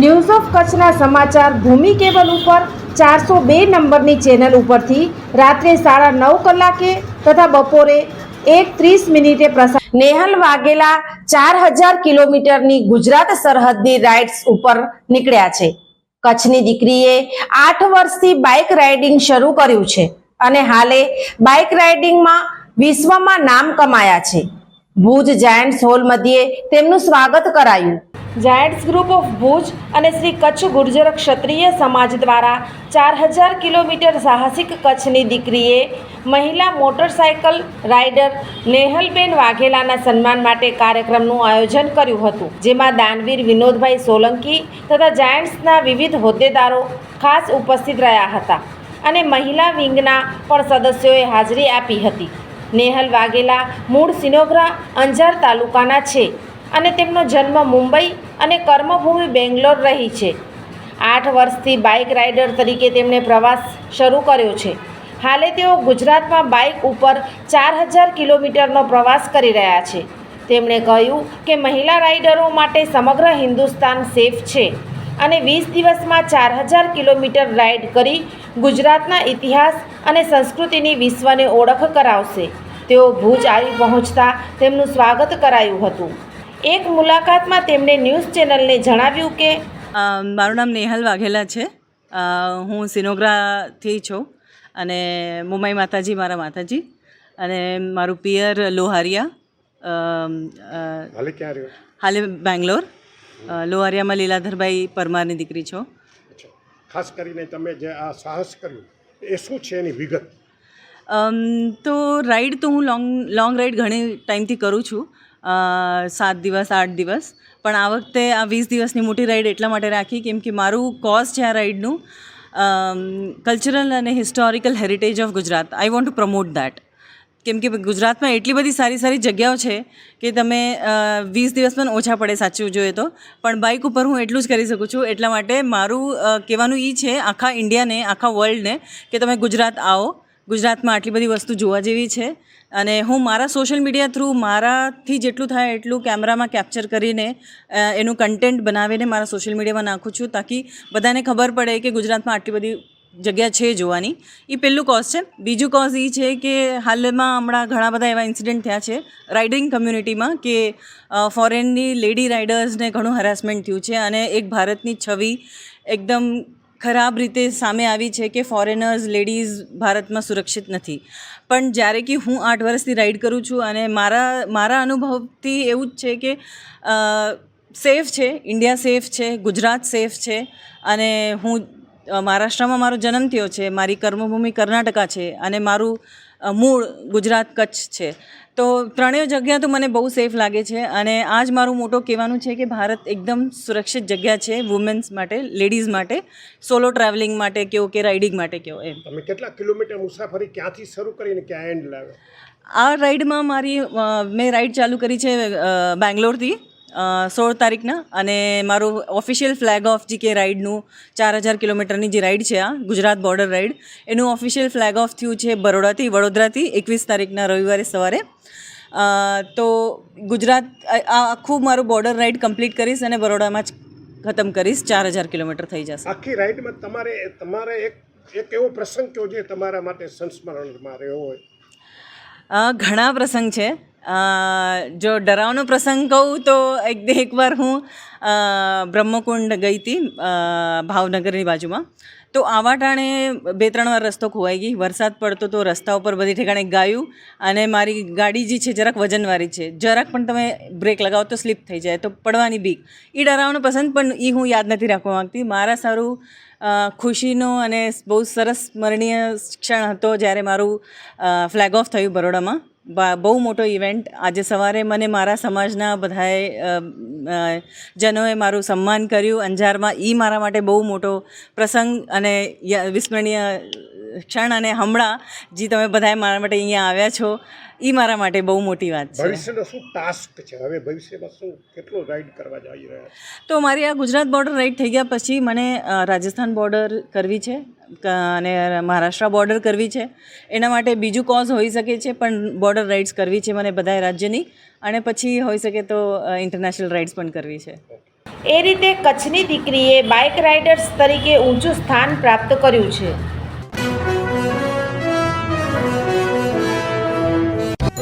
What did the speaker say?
News of કચ્છના સમાચાર ભૂમિ cable ઉપર ચારસો બે નંબરની ચેનલ ઉપરથી રાત્રે સાડા નવ કલાકે તથા બપોરે એક ત્રીસ મિનિટે પ્રસાર નેહલ વાઘેલા ચાર હજાર કિલોમીટરની ગુજરાત સરહદની રાઇડ્સ ઉપર નીકળ્યા છે. કચ્છની દીકરીએ આઠ વર્ષથી બાઇક રાઇડિંગ શરૂ કર્યું છે અને હાલે બાઇક રાઇડિંગમાં વિશ્વમાં નામ કમાયા છે. ભુજ જાયન્ટ્સ હોલ મધ્યે તેમનું સ્વાગત કરાયું. જાયન્ટ્સ ગ્રુપ ઓફ ભુજ અને શ્રી કચ્છ ગુર્જર ક્ષત્રિય સમાજ દ્વારા ચાર હજાર કિલોમીટર સાહસિક કચ્છની દીકરીએ મહિલા મોટરસાયકલ રાઇડર નેહલબેન વાઘેલાના સન્માન માટે કાર્યક્રમનું આયોજન કર્યું હતું, જેમાં દાનવીર વિનોદભાઈ સોલંકી તથા જાયન્ટ્સના વિવિધ હોદ્દેદારો ખાસ ઉપસ્થિત રહ્યા હતા અને મહિલા વિંગના પણ સદસ્યોએ હાજરી આપી હતી. નેહલ વાઘેલા મૂળ સિનોગ્રા અંજાર તાલુકાના છે. અને તેમનો જન્મ મુંબઈ અને કર્મભૂમિ બેંગ્લોર રહી છે. આઠ વર્ષથી બાઇક રાઇડર તરીકે તેમણે પ્રવાસ શરૂ કર્યો છે. હાલે તેઓ ગુજરાતમાં બાઇક ઉપર ચાર હજાર કિલોમીટરનો પ્રવાસ કરી રહ્યા છે. તેમણે કહ્યું કે મહિલા રાઇડરો માટે સમગ્ર હિન્દુસ્તાન સેફ છે અને વીસ દિવસમાં ચાર હજાર કિલોમીટર રાઇડ કરી ગુજરાતના ઇતિહાસ અને સંસ્કૃતિની વિશ્વને ઓળખ કરાવશે. તેઓ ભુજ આવી પહોંચતા તેમનું સ્વાગત કરાયું હતું. એક મુલાકાતમાં તેમણે ન્યૂઝ ચેનલને જણાવ્યું કે મારું નામ નેહલ વાઘેલા છે. હું સિનોગ્રાથી છું અને મુંબઈ માતાજી મારા માતાજી. અને મારું પિયર લોહારિયા હાલે બેંગ્લોર. લોહારિયામાં લીલાધરભાઈ પરમારની દીકરી છો. ખાસ કરીને તમે જે આ સાહસ કર્યું એ શું છે એની વિગત? તો રાઈડ તો હું લોંગ લોંગ રાઈડ ઘણી ટાઈમથી કરું છું. સાત દિવસ, આઠ દિવસ. પણ આ વખતે આ વીસ દિવસની મોટી રાઈડ એટલા માટે રાખી કેમ કે મારું કોઝ છે આ રાઈડનું કલ્ચરલ અને historical heritage of Gujarat. I want to promote that કેમ કે ગુજરાતમાં એટલી બધી સારી સારી જગ્યાઓ છે કે તમે વીસ દિવસ પણ ઓછા પડે સાચું જોઈએ તો. પણ બાઇક ઉપર હું એટલું જ કરી શકું છું. એટલા માટે મારું કહેવાનું એ છે, આખા ઇન્ડિયાને આખા વર્લ્ડને કે તમે ગુજરાત આવો. ગુજરાતમાં આટલી બધી વસ્તુ જોવા જેવી છે. અને હું મારા સોશિયલ મીડિયા થ્રુ મારાથી જેટલું થાય એટલું કેમેરામાં કેપ્ચર કરીને એનું કન્ટેન્ટ બનાવીને મારા સોશિયલ મીડિયામાં નાખું છું તાકી બધાને ખબર પડે કે ગુજરાતમાં આટલી બધી જગ્યા છે જોવાની. એ પહેલું કોઝ છે. બીજું કોઝ એ છે કે હાલમાં હમણાં ઘણા બધા એવા ઇન્સિડન્ટ થયા છે રાઇડિંગ કમ્યુનિટીમાં કે ફોરેનની લેડી રાઇડર્સને ઘણું હરાસમેન્ટ થયું છે અને એક ભારતની છબી એકદમ ખરાબ રીતે સામે આવી છે કે ફોરેનર્સ લેડીઝ ભારતમાં સુરક્ષિત નથી. પણ જ્યારે કે હું આઠ વર્ષથી રાઈડ કરું છું અને મારા મારા અનુભવથી એવું જ છે કે સેફ છે ઇન્ડિયા સેફ છે, ગુજરાત સેફ છે અને હું મહારાષ્ટ્રમાં મારો જન્મ થયો છે, મારી કર્મભૂમિ કર્ણાટકા છે અને મારું મૂળ ગુજરાત કચ્છ છે. તો ત્રણેય જગ્યા તો મને બહુ સેફ લાગે છે અને આ જ મારું મોટો કહેવાનું છે કે ભારત એકદમ સુરક્ષિત જગ્યા છે વુમેન્સ માટે લેડીઝ માટે સોલો ટ્રાવેલિંગ માટે કહો કે રાઇડિંગ માટે કહો એમ. તમે કેટલા કિલોમીટર મુસાફરી ક્યાંથી શરૂ કરીને ક્યાં એન્ડ લાવે આ રાઈડમાં મારી મેં રાઈડ ચાલુ કરી છે બેંગ્લોરથી. સોળ તારીખના અને મારું ઓફિશિયલ ફ્લેગ ઓફ જીકે રાઈડનું ચાર હજાર કિલોમીટરની જે રાઈડ છે આ ગુજરાત બોર્ડર રાઈડ એનું ઓફિશિયલ ફ્લેગ ઓફ થયું છે બરોડાથી વડોદરાથી એકવીસ તારીખના રવિવારે સવારે. તો ગુજરાત આ આખું મારું બોર્ડર રાઈડ કમ્પ્લીટ કરીશ અને બરોડામાં જ ખતમ કરીશ ચાર હજાર કિલોમીટર થઈ જશે. આખી રાઈડમાં તમારે તમારે એક એક એવો પ્રસંગ કયો જે તમારા માટે સંસ્મરણમાં રહ્યો હોય? ઘણા પ્રસંગ છે. જો ડરાવનો પ્રસંગ કહું તો એક એકવાર હું બ્રહ્મકુંડ ગઈ હતી ભાવનગરની બાજુમાં. તો આવા ટાણે બે ત્રણ વાર રસ્તો ખોવાઈ ગઈ. વરસાદ પડતો તો રસ્તા ઉપર બધી ઠેકાણે ગાયું અને મારી ગાડી જે છે જરાક વજનવાળી છે. જરાક પણ તમે બ્રેક લગાવો તો સ્લીપ થઈ જાય, તો પડવાની બીક. એ ડરાવનો પસંદ પણ એ હું યાદ નથી રાખવા માંગતી. મારા સારું ખુશીનો અને બહુ સરસ સ્મરણીય ક્ષણ હતો જ્યારે મારું ફ્લેગ ઓફ થયું બરોડામાં. બહુ મોટો ઇવેન્ટ આજે સવારે મને મારા સમાજના બધાએ જનોએ મારું સન્માન કર્યું. અંજારમાં એ મારા માટે બહુ મોટો પ્રસંગ અને વિસ્મરણીય ક્ષણ અને હમણાં જે તમે બધા મારા માટે અહીંયા આવ્યા છો એ મારા માટે બહુ મોટી વાત છે. ભવિષ્યનો શું ટાસ્ક છે? હવે ભવિષ્યમાં શું કેટલો રાઈડ કરવા જઈ રહ્યા તો મારી આ ગુજરાત બોર્ડર રાઈડ થઈ ગયા પછી મને રાજસ્થાન બોર્ડર કરવી છે અને મહારાષ્ટ્ર બોર્ડર કરવી છે. એના માટે બીજું કોઝ હોઈ શકે છે પણ બોર્ડર રાઇડ્સ કરવી છે મને બધાય રાજ્યની. અને પછી હોઈ શકે તો ઇન્ટરનેશનલ રાઇડ્સ પણ કરવી છે. એ રીતે કચ્છની દીકરીએ બાઇક રાઇડર્સ તરીકે ઊંચું સ્થાન પ્રાપ્ત કર્યું છે.